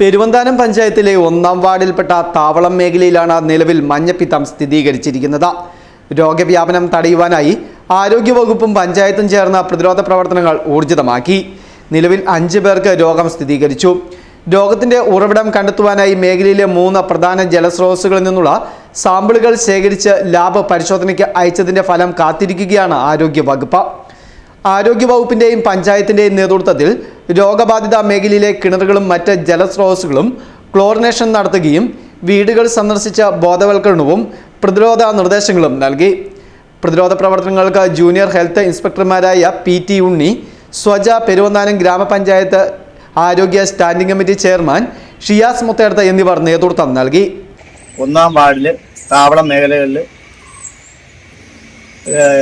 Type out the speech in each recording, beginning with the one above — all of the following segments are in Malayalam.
പെരുവന്താനം പഞ്ചായത്തിലെ ഒന്നാം വാർഡിൽപ്പെട്ട താവളം മേഖലയിലാണ് നിലവിൽ മഞ്ഞപ്പിത്തം സ്ഥിരീകരിച്ചിരിക്കുന്നത്. രോഗവ്യാപനം തടയുവാനായി ആരോഗ്യവകുപ്പും പഞ്ചായത്തും ചേർന്ന പ്രതിരോധ പ്രവർത്തനങ്ങൾ ഊർജിതമാക്കി. നിലവിൽ അഞ്ച് പേർക്ക് രോഗം സ്ഥിരീകരിച്ചു. രോഗത്തിന്റെ ഉറവിടം കണ്ടെത്തുവാനായി മേഖലയിലെ മൂന്ന് പ്രധാന ജലസ്രോതസ്സുകളിൽ നിന്നുള്ള സാമ്പിളുകൾ ശേഖരിച്ച് ലാബ് പരിശോധനയ്ക്ക് അയച്ചതിന്റെ ഫലം കാത്തിരിക്കുകയാണ് ആരോഗ്യവകുപ്പ്. ആരോഗ്യവകുപ്പിന്റെയും പഞ്ചായത്തിന്റെയും നേതൃത്വത്തിൽ രോഗബാധിത മേഖലയിലെ കിണറുകളും മറ്റ് ജലസ്രോതസ്സുകളും ക്ലോറിനേഷൻ നടത്തുകയും വീടുകൾ സന്ദർശിച്ച ബോധവൽക്കരണവും പ്രതിരോധ നിർദ്ദേശങ്ങളും നൽകി. പ്രതിരോധ പ്രവർത്തനങ്ങൾക്ക് ജൂനിയർ ഹെൽത്ത് ഇൻസ്പെക്ടർമാരായ പി ടി ഉണ്ണി സ്വജ പെരുവന്താനം ഗ്രാമപഞ്ചായത്ത് ആരോഗ്യ standing committee chairman Shiyas Muthedath എന്നിവർ നേതൃത്വം നൽകി. ഒന്നാം വാർഡിൽ താവള മേഖലകളിൽ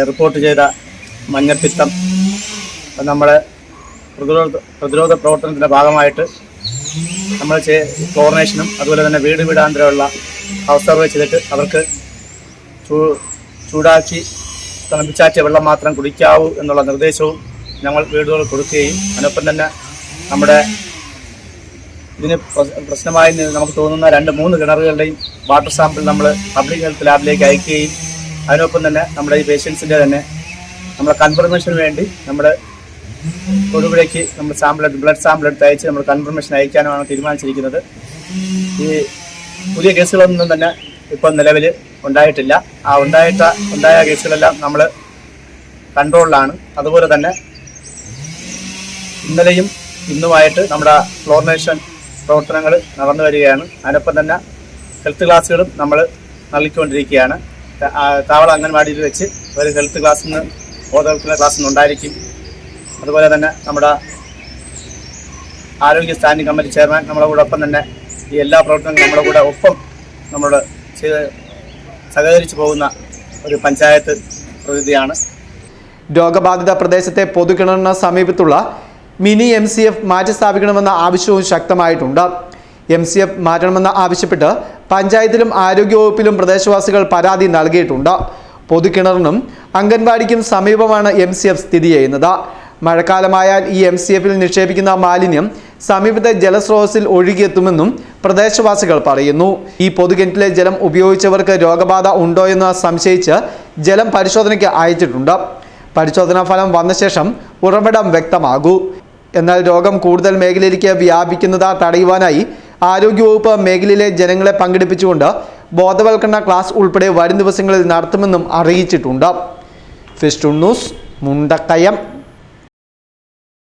റിപ്പോർട്ട് ചെയ്ത മഞ്ഞപ്പിത്തം നമ്മൾ പ്രതിരോധ പ്രതിരോധ പ്രവർത്തനത്തിന്റെ ഭാഗമായിട്ട് നമ്മൾ ക്ലോറിനേഷനും അതുപോലെ തന്നെ വീട് വീടാന്തരമുള്ള ഹൗസ് സർവേ ചെയ്തിട്ട് അവർക്ക് ചൂടാക്കി തിളപ്പിച്ചാറ്റിയ വെള്ളം മാത്രം കുടിക്കാവൂ എന്നുള്ള നിർദ്ദേശവും ഞങ്ങൾ വീടുകൾ കൊടുക്കുകയും അതിനൊപ്പം തന്നെ നമ്മുടെ ഇതിന് പ്രശ്നമായി നമുക്ക് തോന്നുന്ന രണ്ട് മൂന്ന് കിണറുകളുടെയും വാട്ടർ സാമ്പിൾ നമ്മൾ പബ്ലിക് ഹെൽത്ത് ലാബിലേക്ക് അയക്കുകയും അതിനൊപ്പം തന്നെ നമ്മുടെ ഈ പേഷ്യൻസിന്റെ തന്നെ നമ്മുടെ കൺഫർമേഷന് വേണ്ടി നമ്മുടെ തൊടുപുഴയ്ക്ക് നമ്മൾ സാമ്പിൾ ബ്ലഡ് സാമ്പിൾ എടുത്ത് അയച്ച് നമ്മൾ കൺഫർമേഷൻ അയക്കാനുമാണ് തീരുമാനിച്ചിരിക്കുന്നത്. ഈ പുതിയ കേസുകളൊന്നും തന്നെ ഇപ്പം നിലവിൽ ഉണ്ടായിട്ടില്ല. ആ ഉണ്ടായിട്ട ഉണ്ടായ കേസുകളെല്ലാം നമ്മൾ കൺട്രോളിലാണ് അതുപോലെ തന്നെ ഇന്നലെയും ഇന്നുമായിട്ട് നമ്മുടെ ക്ലോറിനേഷൻ പ്രവർത്തനങ്ങൾ നടന്നു വരികയാണ്. അതിനൊപ്പം തന്നെ ഹെൽത്ത് ക്ലാസ്സുകളും നമ്മൾ നൽകിക്കൊണ്ടിരിക്കുകയാണ്. താവള അംഗൻവാടിയിൽ വെച്ച് ഒരു ഹെൽത്ത് ക്ലാസ്സിൽ നിന്ന് ബോധവൽക്കരണ ക്ലാസ്സിൽ നിന്ന് ഉണ്ടായിരിക്കും. അതുപോലെ തന്നെ നമ്മുടെ ആരോഗ്യ സ്റ്റാൻഡിംഗ് കമ്മിറ്റി ചെയർമാൻ നമ്മുടെ കൂടെ ഒപ്പം തന്നെ ഈ എല്ലാ പ്രവർത്തനങ്ങളും നമ്മുടെ കൂടെ ഒപ്പം നമ്മൾ ചെയ്ത് സഹകരിച്ചു പോകുന്ന ഒരു പഞ്ചായത്ത് പ്രതിനിധിയാണ്. രോഗബാധിത പ്രദേശത്തെ പൊതുകിണറിന് സമീപത്തുള്ള മിനി എം സി എഫ് മാറ്റി സ്ഥാപിക്കണമെന്ന ആവശ്യവും ശക്തമായിട്ടുണ്ട്. എം സി എഫ് മാറ്റണമെന്ന് ആവശ്യപ്പെട്ട് പഞ്ചായത്തിലും ആരോഗ്യവകുപ്പിലും പ്രദേശവാസികൾ പരാതി നൽകിയിട്ടുണ്ട്. പൊതുകിണറിനും അംഗൻവാടിക്കും സമീപമാണ് എം സി എഫ് സ്ഥിതി ചെയ്യുന്നത്. മഴക്കാലമായാൽ ഈ എം സി എഫിൽ നിക്ഷേപിക്കുന്ന മാലിന്യം സമീപത്തെ ജലസ്രോതസ്സിൽ ഒഴുകിയെത്തുമെന്നും പ്രദേശവാസികൾ പറയുന്നു. ഈ പൊതുകിണറ്റിലെ ജലം ഉപയോഗിച്ചവർക്ക് രോഗബാധ ഉണ്ടോ എന്ന് സംശയിച്ച് ജലം പരിശോധനയ്ക്ക് അയച്ചിട്ടുണ്ട്. പരിശോധനാ ഫലം വന്ന ശേഷം ഉറവിടം വ്യക്തമാകൂ. എന്നാൽ രോഗം കൂടുതൽ മേഖലയിലേക്ക് വ്യാപിക്കുന്നത് തടയുവാനായി ആരോഗ്യവകുപ്പ് മേഖലയിലെ ജനങ്ങളെ പങ്കെടുപ്പിച്ചുകൊണ്ട് ബോധവൽക്കരണ ക്ലാസ് ഉൾപ്പെടെ വരും ദിവസങ്ങളിൽ നടത്തുമെന്നും അറിയിച്ചിട്ടുണ്ട്. ഫിസ്റ്റു ന്യൂസ് മുണ്ടക്കയം.